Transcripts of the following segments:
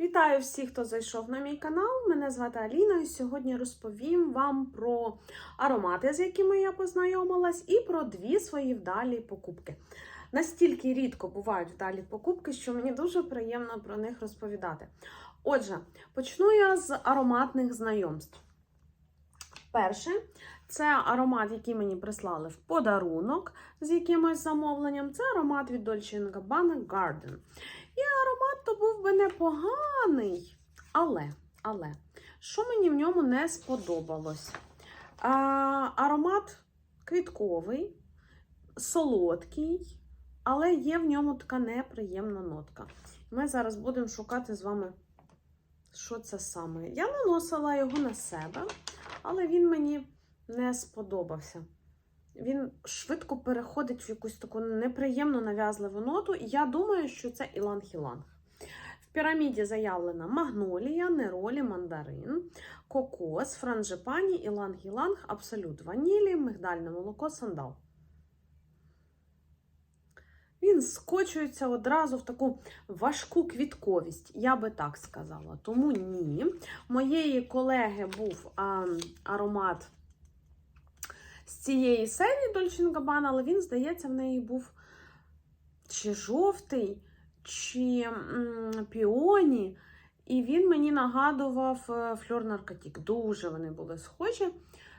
Вітаю всіх, хто зайшов на мій канал. Мене звати Аліна, і сьогодні розповім вам про аромати, з якими я познайомилась, і про дві свої вдалі покупки. Настільки рідко бувають вдалі покупки, що мені дуже приємно про них розповідати. Отже, почну я з ароматних знайомств. Перше, це аромат, який мені прислали в подарунок з якимось замовленням. Це аромат від Dolce Gabbana Garden. І аромат то був би непоганий. Але, але, що мені в ньому не сподобалось? А, аромат квітковий, солодкий, але є в ньому така неприємна нотка. Ми зараз будемо шукати з вами, що це саме. Я наносила його на себе, але він мені не сподобався. Він швидко переходить в якусь таку неприємну нав'язливу ноту, і я думаю, що це іланг-іланг. В піраміді заявлена магнолія, неролі, мандарин, кокос, франжипані, іланг-іланг, абсолют ванілі, мигдальне молоко, сандал. Він скочується одразу в таку важку квітковість, я би так сказала. Тому ні. Моєї колеги був а, аромат з цієї серії Dolce Gabbana, але він, здається, в неї був чи жовтий, чи піоні. І він мені нагадував е, фльор наркотік. Дуже вони були схожі.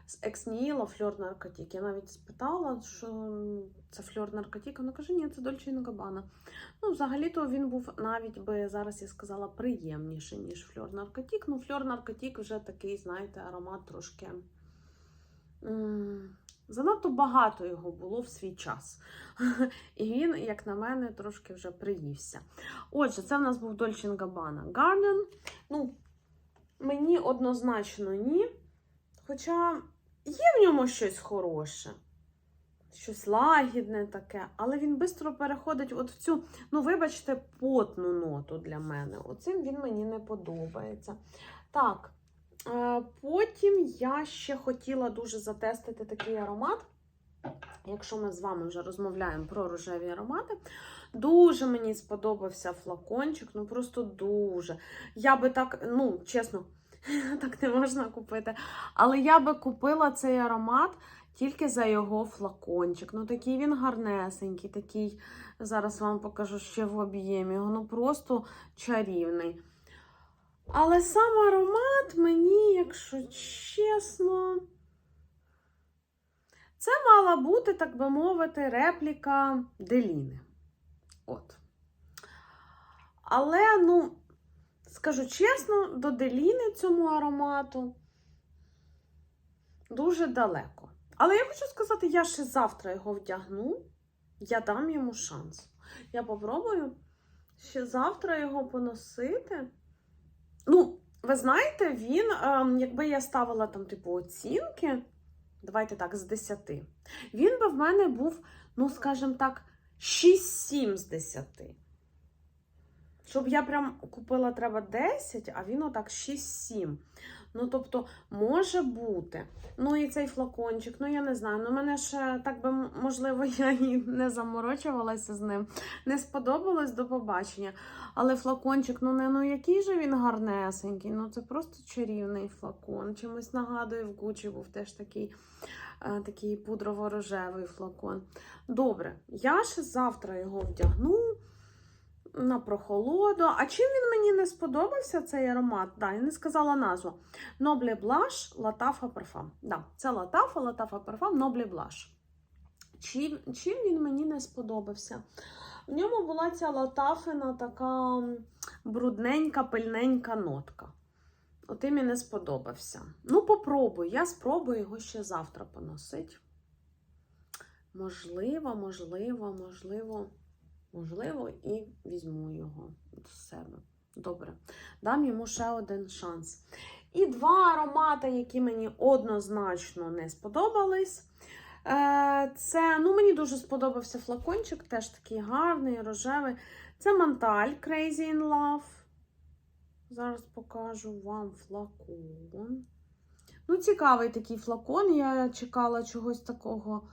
З Ексніла фльор наркотік. Я навіть спитала, що це фльор наркотік. Вона каже, ні, це Dolce Gabbana. Ну, взагалі-то він був навіть би зараз я сказала приємніший, ніж фльор наркотік. Ну, фльор наркотік вже такий, знаєте, аромат трошки. Занадто багато його було в свій час. І він, як на мене, трошки вже приївся. Отже, це в нас був Dolce Gabbana Garden. Ну, мені однозначно ні. Хоча є в ньому щось хороше, щось лагідне таке, але він швидко переходить от в цю, ну, вибачте, потну ноту для мене. Оцим він мені не подобається. Так. Потім я ще хотіла дуже затестити такий аромат. Якщо ми з вами вже розмовляємо про рожеві аромати, дуже мені сподобався флакончик, ну просто дуже. Я би так, ну, чесно, так не можна купити. Але я би купила цей аромат тільки за його флакончик. Ну, такий він гарнесенький, такий, зараз вам покажу ще в об'ємі. Ну, просто чарівний. Але сам аромат мені, якщо чесно, це мала бути, так би мовити, репліка Деліни. От. Але, ну, скажу чесно, до Деліни цьому аромату дуже далеко. Але я хочу сказати, я ще завтра його вдягну, я дам йому шанс. Я попробую ще завтра його поносити. Ну, ви знаєте, він, ем, якби я ставила там, типу, оцінки, давайте так, з 10, він би в мене був, ну, скажімо так, 6-7 з 10. Щоб я прям купила треба 10, а він отак 6-7. Ну, тобто, може бути. Ну, і цей флакончик, ну я не знаю. Ну, мене ще так би, можливо, я і не заморочувалася з ним. Не сподобалось до побачення. Але флакончик, ну не ну який же він гарнесенький. Ну це просто чарівний флакон. Чимось нагадує в Гучі був теж такий е, такий пудрово-рожевий флакон. Добре, я ще завтра його вдягну на прохолоду. А чим він мені не сподобався, цей аромат? Да, я не сказала назву. Noble Blush Latafa Parfum. Да, це Latafa, Latafa Parfum, Noble Blush. Чим, чим він мені не сподобався? В ньому була ця латафина така брудненька, пильненька нотка. От і мені сподобався. Ну, попробуй. Я спробую його ще завтра поносити. Можливо, можливо, можливо, можливо, і візьму його до себе. Добре. Дам йому ще один шанс. І два аромати, які мені однозначно не сподобались. Е, Це, ну, мені дуже сподобався флакончик, теж такий гарний, рожевий. Це Монталь Crazy in Love. Зараз покажу вам флакон. Ну, цікавий такий флакон. Я чекала чогось такого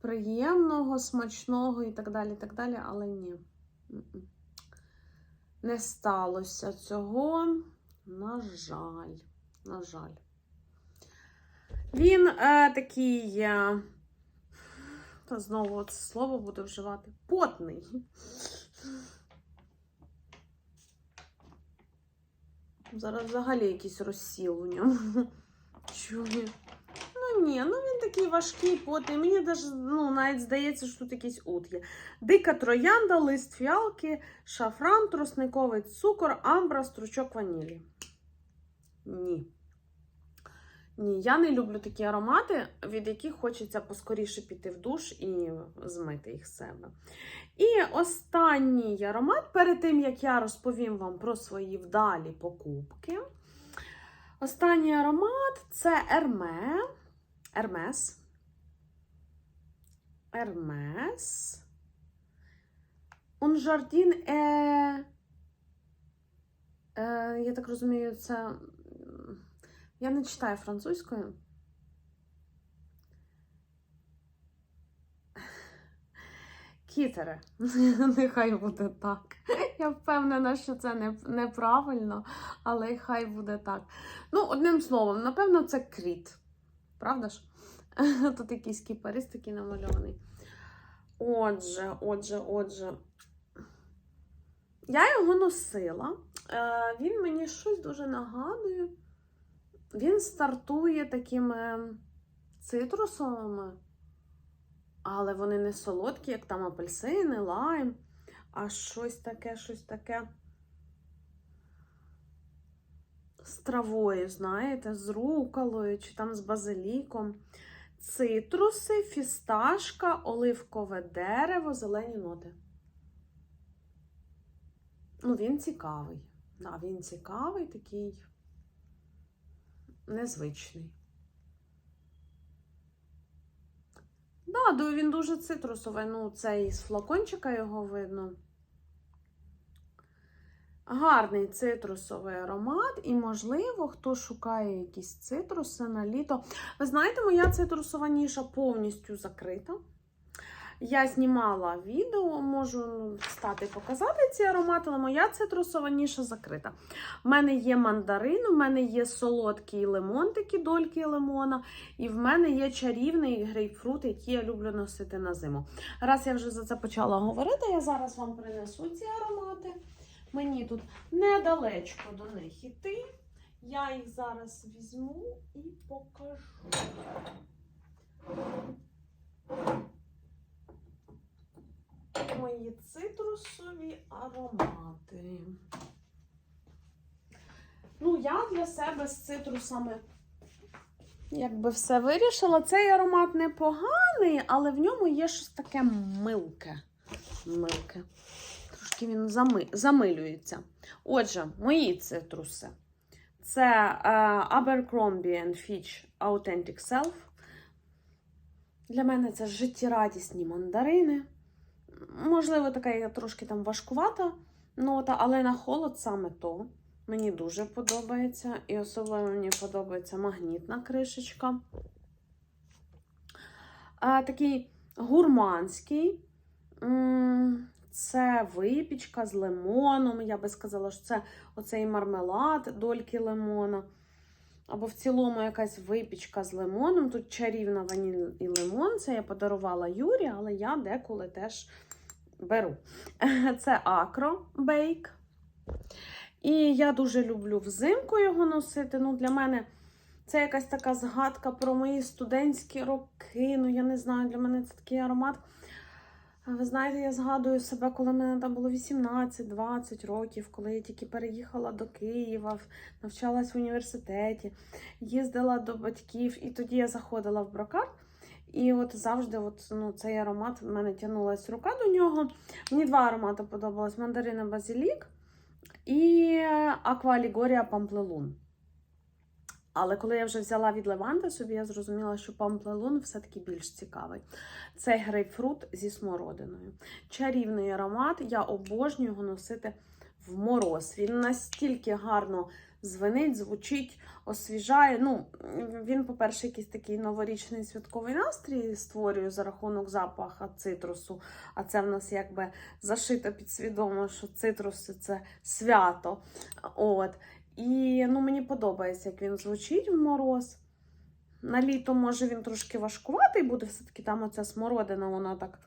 приємного, смачного і так далі, так далі, але ні. Не сталося цього. На жаль, на жаль. Він е, такий, е, та знову це слово буду вживати, потний. Зараз взагалі якийсь розсіл у ньому. Чую. Ні, ну він такий важкий, потний. Мені даже, ну, навіть здається, що тут якийсь ут є. Дика троянда, лист фіалки, шафран, тросниковий цукор, амбра, стручок ванілі. Ні. Ні, я не люблю такі аромати, від яких хочеться поскоріше піти в душ і змити їх з себе. І останній аромат, перед тим як я розповім вам про свої вдалі покупки. Останній аромат це Ерме. Ермес. Ермес. Un jardin е, е, я так розумію, це. Я не читаю французькою. Кітере. Нехай буде так. Я впевнена, що це неправильно, але хай буде так. Ну, одним словом, напевно, це кріт. Правда ж? Тут якийсь кіпарис такий намальований. Отже, отже, отже. Я його носила. Е, Він мені щось дуже нагадує. Він стартує такими цитрусовими, але вони не солодкі, як там апельсини, лайм, а щось таке, щось таке з травою, знаєте, з руколою чи там з базиліком. Цитруси, фісташка, оливкове дерево, зелені ноти. Ну, він цікавий. Да, він цікавий, такий незвичний. Да, він дуже цитрусовий. Ну, це із флакончика його видно. Гарний цитрусовий аромат, і, можливо, хто шукає якісь цитруси на літо. Ви знаєте, моя цитрусова ніша повністю закрита. Я знімала відео, можу встати і показати ці аромати, але моя цитрусова ніша закрита. У мене є мандарин, у мене є солодкий лимон, такі дольки лимона, і в мене є чарівний грейпфрут, який я люблю носити на зиму. Раз я вже за це почала говорити, я зараз вам принесу ці аромати. Мені тут недалечко до них іти. Я їх зараз візьму і покажу. Мої цитрусові аромати. Ну, я для себе з цитрусами якби все вирішила. Цей аромат непоганий, але в ньому є щось таке милке. Милке. Трошки він зами... замилюється. Отже, мої цитруси. Це е, Abercrombie Fitch Authentic Self. Для мене це життєрадісні мандарини. Можливо, така трошки там важкувата нота, але на холод саме то. Мені дуже подобається. І особливо мені подобається магнітна кришечка. А, такий гурманський. Це випічка з лимоном. Я би сказала, що це оцей мармелад, дольки лимона. Або в цілому якась випічка з лимоном. Тут чарівна ваніль і лимон. Це я подарувала Юрі, але я деколи теж беру. Це Акро Бейк. І я дуже люблю взимку його носити. Ну, Для мене це якась така згадка про мої студентські роки. Ну, я не знаю, для мене це такий аромат. Ви знаєте, я згадую себе, коли мене там було 18-20 років, коли я тільки переїхала до Києва, навчалась в університеті, їздила до батьків, і тоді я заходила в брокарт. І от завжди от, ну, цей аромат в мене тягнулася рука до нього. Мені два аромати подобались: мандарина базилік і аквалігорія памплелун. Але коли я вже взяла від Леванти собі, я зрозуміла, що памплелун все-таки більш цікавий. Це грейпфрут зі смородиною. Чарівний аромат, я обожнюю його носити в мороз. Він настільки гарно звенить, звучить, освіжає. Ну, він, по-перше, якийсь такий новорічний святковий настрій створює за рахунок запаха цитрусу. А це в нас якби зашито підсвідомо, що цитруси це свято. От. І ну, мені подобається, як він звучить в мороз. На літо, може, він трошки важкуватий буде, все-таки там оця смородина, вона так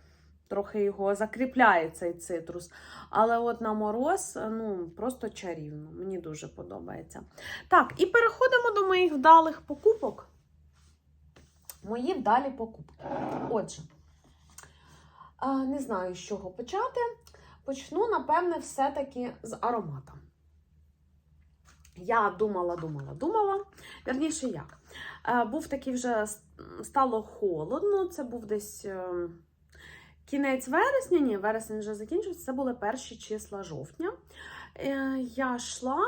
трохи його закріпляє, цей цитрус. Але от на мороз, ну, просто чарівно. Мені дуже подобається. Так, і переходимо до моїх вдалих покупок. Мої вдалі покупки. Отже, не знаю, з чого почати. Почну, напевне, все-таки з аромата. Я думала, думала, думала. Вірніше, як? Е, Був такий вже стало холодно. Це був десь е, кінець вересня. Ні, вересень вже закінчився. Це були перші числа жовтня. Е, Я йшла.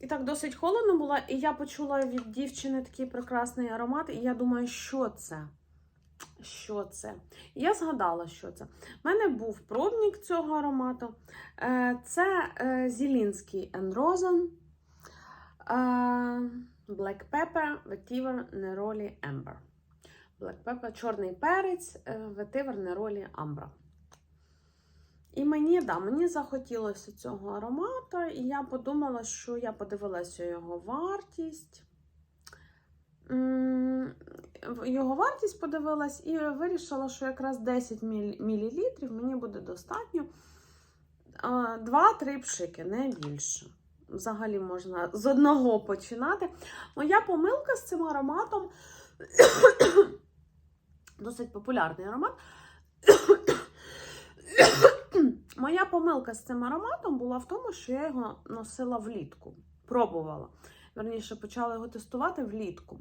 І так досить холодно було, і я почула від дівчини такий прекрасний аромат, і я думаю, що це? Що це? І я згадала, що це. У мене був пробник цього аромату. Це Зілінський Enrosen е, Black Pepper Vetiver Neroli Amber. Black Pepper, чорний перець, е, Vetiver Neroli Ambra. І мені, да, мені захотілося цього аромату, і я подумала, що я подивилася його вартість. Його вартість подивилась і вирішила, що якраз 10 мл мені буде достатньо. 2-3 пшики, не більше. Взагалі можна з одного починати. Моя помилка з цим ароматом досить популярний аромат. Моя помилка з цим ароматом була в тому, що я його носила влітку. Пробувала. Верніше, почала його тестувати влітку.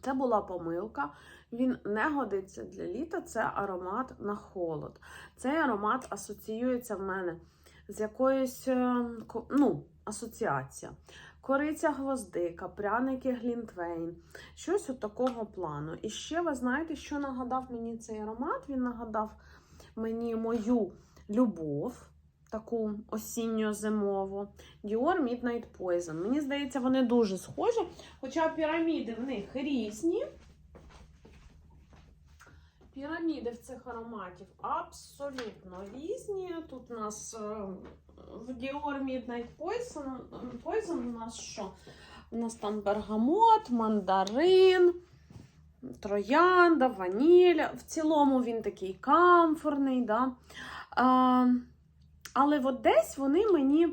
Це була помилка. Він не годиться для літа. Це аромат на холод. Цей аромат асоціюється в мене з якоюсь е, ну, асоціація. Кориця гвоздика, пряники глінтвейн, щось от такого плану. І ще ви знаєте, що нагадав мені цей аромат? Він нагадав мені мою любов, таку осінньо-зимову. Dior Midnight Poison. Мені здається, вони дуже схожі, хоча піраміди в них різні. Піраміди в цих ароматів абсолютно різні. Тут у нас е, в Dior Midnight Poison, Poison у нас що? У нас там бергамот, мандарин, троянда, ваніль. В цілому він такий камфорний. Да? А, але от десь вони мені е,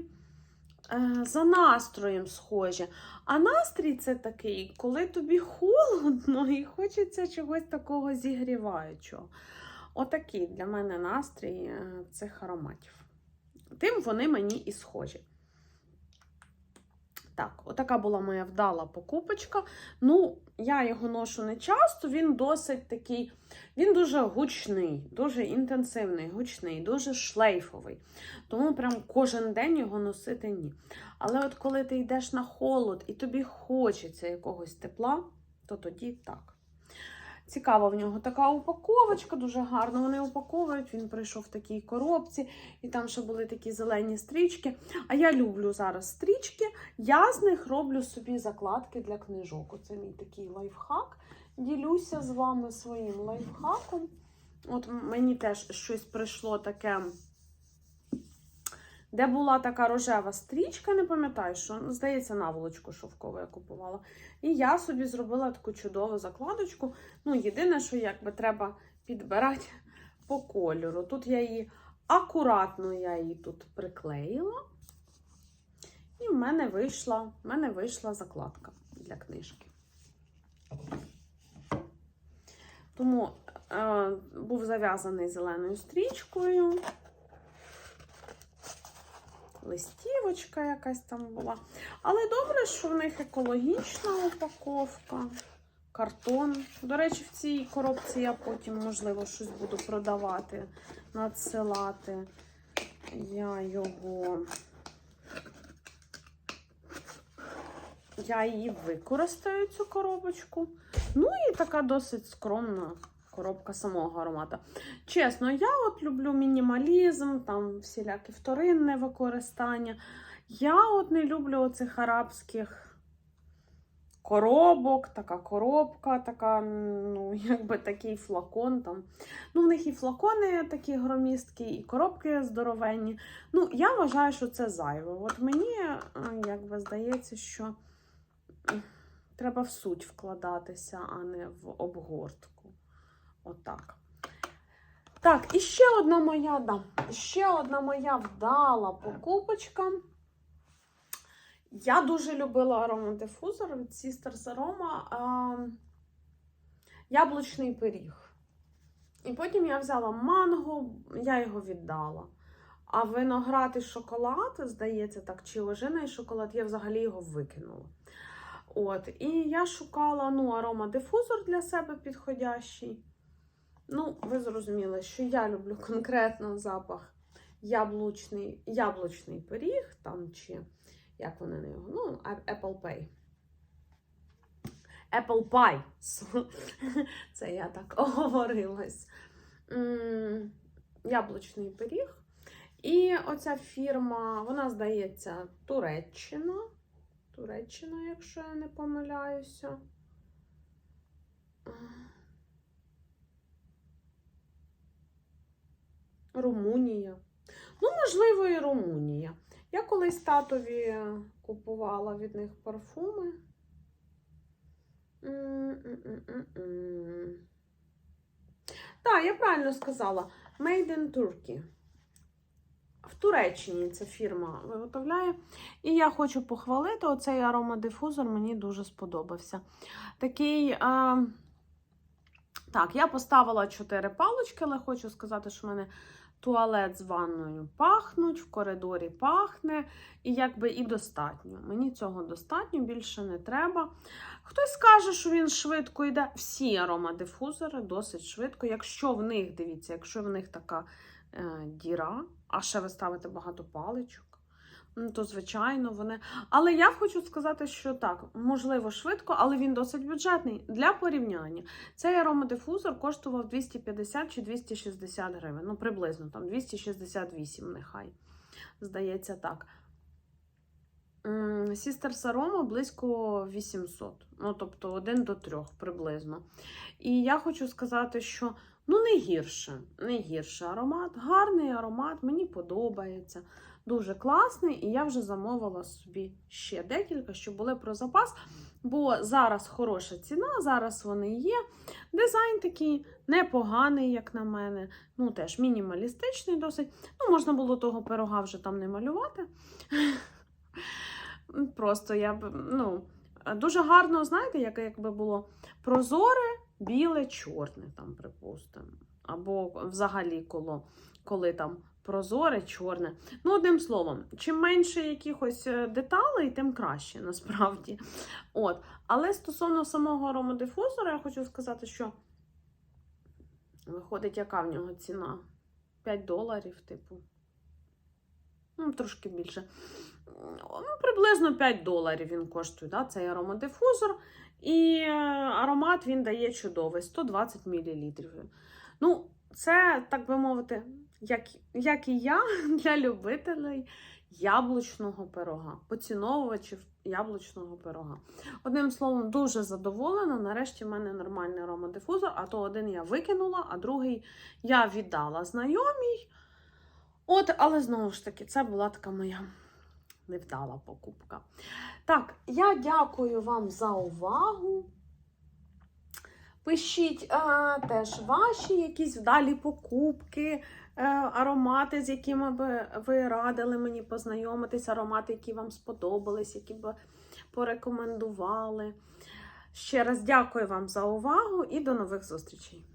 за настроєм схожі. А настрій це такий, коли тобі холодно і хочеться чогось такого зігріваючого. Отакий для мене настрій е, цих ароматів. Тим вони мені і схожі. Так, отака була моя вдала покупочка. Ну, я його ношу не часто, він досить такий, він дуже гучний, дуже інтенсивний, гучний, дуже шлейфовий. Тому прям кожен день його носити ні. Але от коли ти йдеш на холод і тобі хочеться якогось тепла, то тоді так. Цікава в нього така упаковочка, дуже гарно вони упаковують. Він прийшов в такій коробці, і там ще були такі зелені стрічки. А я люблю зараз стрічки. Я з них роблю собі закладки для книжок. Оце мій такий лайфхак. Ділюся з вами своїм лайфхаком. От мені теж щось прийшло таке. Де була така рожева стрічка, не пам'ятаю, що здається, наволочку шовкову я купувала. І я собі зробила таку чудову закладочку. Ну, єдине, що якби треба підбирати по кольору. Тут я її акуратно я її тут приклеїла. І в мене вийшла, в мене вийшла закладка для книжки. Тому е, був зав'язаний зеленою стрічкою. Листівочка якась там була. Але добре, що в них екологічна упаковка, картон. До речі, в цій коробці я потім, можливо, щось буду продавати, надсилати. Я його. Я її використаю, цю коробочку. Ну і така досить скромна коробка самого аромата. Чесно, я от люблю мінімалізм, там всіляке вторинне використання. Я от не люблю оцих арабських коробок, така коробка, така, ну, якби такий флакон там. Ну, в них і флакони такі громісткі, і коробки здоровенні. Ну, я вважаю, що це зайве. От мені е, якби здається, що треба в суть вкладатися, а не в обгортку. Отак. Так, і ще одна моя, да, ще одна моя вдала покупочка. Я дуже любила аромадифузор від Sisters Aroma а, яблучний пиріг. І потім я взяла манго, я його віддала. А виноград і шоколад, здається, так, чи ожина і шоколад, я взагалі його викинула. От, і я шукала ну, аромадифузор для себе підходящий. Ну, ви зрозуміли, що я люблю конкретно запах яблучний, яблучний пиріг, там чи як вони на його? Ну, Apple Pie. Apple Pie. Це я так оговорилась. Яблучний пиріг. І оця фірма, вона здається, Туреччина. Туреччина, якщо я не помиляюся. Румунія. Ну, можливо, і Румунія. Я колись татові купувала від них парфуми. Так, я правильно сказала. Made in Turkey. В Туреччині ця фірма виготовляє. І я хочу похвалити, оцей аромадифузор мені дуже сподобався. Такий. А... Так, я поставила 4 палочки, але хочу сказати, що в мене туалет з ванною пахнуть, в коридорі пахне, і якби і достатньо. Мені цього достатньо, більше не треба. Хтось скаже, що він швидко йде. Всі аромадифузори досить швидко. Якщо в них, дивіться, якщо в них така е, діра, а ще ви ставите багато паличок. Ну, То, звичайно, вони. Але я хочу сказати, що так, можливо, швидко, але він досить бюджетний. Для порівняння. Цей аромадифузор коштував 250 чи 260 гривень. Ну, приблизно там 268, нехай. Здається, так. Sisters Aroma близько 800. Ну, тобто 1 до 3 приблизно. І я хочу сказати, що ну не гірше, не гірше аромат. Гарний аромат, мені подобається. Дуже класний, і я вже замовила собі ще декілька, щоб були про запас. Бо зараз хороша ціна, зараз вони є. Дизайн такий непоганий, як на мене. Ну, теж мінімалістичний досить. Ну, можна було того пирога вже там не малювати. Просто я б, ну, дуже гарно, знаєте, як якби було прозоре, біле, чорне, там, припустимо. Або взагалі коло, коли там прозоре, чорне. Ну, одним словом, чим менше якихось е, деталей, тим краще, насправді. От. Але стосовно самого аромадифузора, я хочу сказати, що виходить, яка в нього ціна? 5 доларів, типу. Ну, трошки більше. Ну, приблизно 5 доларів він коштує, да, цей аромадифузор. І е, аромат він дає чудовий 120 мл. Ну, це, так би мовити, як, як і я для любителей яблучного пирога, поціновувачів яблучного пирога. Одним словом, дуже задоволена. Нарешті в мене нормальний аромадифузор, а то один я викинула, а другий я віддала знайомій. От, але знову ж таки, це була така моя невдала покупка. Так, я дякую вам за увагу. Пишіть е, теж ваші якісь вдалі покупки, аромати, з якими би ви радили мені познайомитись, аромати, які вам сподобались, які б порекомендували. Ще раз дякую вам за увагу і до нових зустрічей!